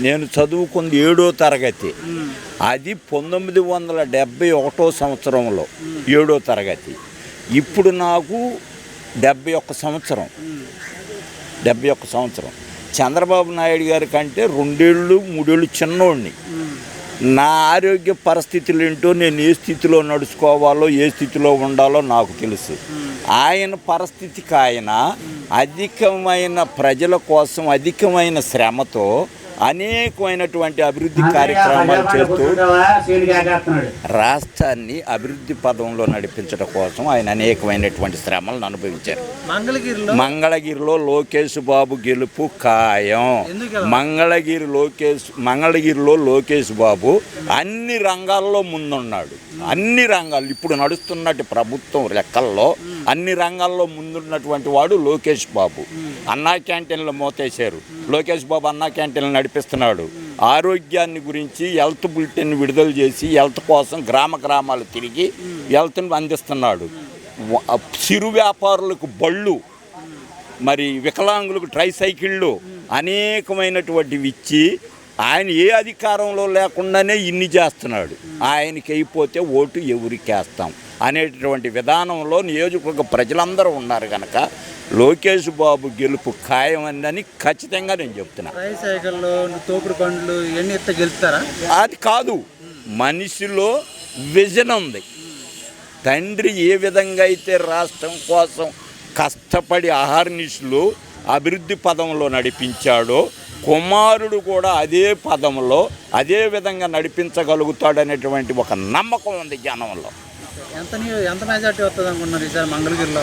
నేను చదువుకుంది ఏడో తరగతి. అది పంతొమ్మిది వందల డెబ్భై ఒకటో సంవత్సరంలో ఏడో తరగతి. ఇప్పుడు నాకు డెబ్బై ఒక్క సంవత్సరం. డెబ్బై ఒక్క సంవత్సరం. చంద్రబాబు నాయుడు గారి కంటే రెండేళ్ళు మూడేళ్ళు చిన్నోడిని. నా ఆరోగ్య పరిస్థితులు ఏంటో నేను ఏ స్థితిలో నడుచుకోవాలో ఏ స్థితిలో ఉండాలో నాకు తెలుసు. ఆయన పరిస్థితికి ఆయన అధికమైన ప్రజల కోసం అధికమైన శ్రమతో అనేకమైనటువంటి అభివృద్ధి కార్యక్రమాలు చేస్తూ రాష్ట్రాన్ని అభివృద్ధి పదంలో నడిపించడం కోసం ఆయన అనేకమైనటువంటి శ్రమలను అనుభవించారు. మంగళగిరిలో మంగళగిరిలో లోకేష్ బాబు గెలుపు ఖాయం? మంగళగిరి లోకేష్ మంగళగిరిలో లోకేష్ బాబు అన్ని రంగాల్లో ముందున్నాడు. అన్ని రంగాలు ఇప్పుడు నడుస్తున్నట్టు ప్రభుత్వం లెక్కల్లో అన్ని రంగాల్లో ముందున్నటువంటి వాడు లోకేష్ బాబు. అన్నా క్యాంటీన్లు మోతేశారు. లోకేష్ బాబు అన్నా క్యాంటీన్లు నడిపిస్తున్నాడు. ఆరోగ్యాన్ని గురించి హెల్త్ బులెటిన్ విడుదల చేసి హెల్త్ కోసం గ్రామ గ్రామాలు తిరిగి హెల్త్ని అందిస్తున్నాడు. సిరు చిరు వ్యాపారులకు బళ్ళు మరి వికలాంగులకు ట్రైసైకిళ్ళు అనేకమైనటువంటివి ఇచ్చి ఆయన ఏ అధికారంలో లేకుండానే ఇన్ని చేస్తున్నాడు. ఆయనకి అయిపోతే ఓటు ఎవరికి వేస్తాం అనేటటువంటి విధానంలో నియోజకవర్గ ప్రజలందరూ ఉన్నారు కనుక లోకేష్ బాబు గెలుపు ఖాయం అని ఖచ్చితంగా నేను చెప్తున్నా. తోపుడు పండ్లు ఇవన్నీ ఎత్త గెలుస్తారా అది కాదు మనిషిలో విజన్ ఉంది. తండ్రి ఏ విధంగా అయితే రాష్ట్రం కోసం కష్టపడి ఆహార్నిశలు అభివృద్ధి పదంలో నడిపించాడో కుమారుడు కూడా అదే పదంలో అదే విధంగా నడిపించగలుగుతాడనేటువంటి ఒక నమ్మకం ఉంది జనంలో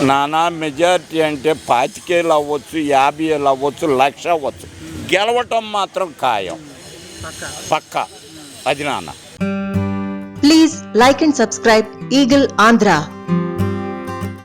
నానా మెజారిటీ అంటే పాతికేలు అవ్వచ్చు యాభై ఏళ్ళు అవ్వచ్చు లక్ష అవ్వచ్చు. గెలవటం మాత్రం ఖాయం. పక్క? పక్క. అది నాన్న. Please like and subscribe Eagle Andhra.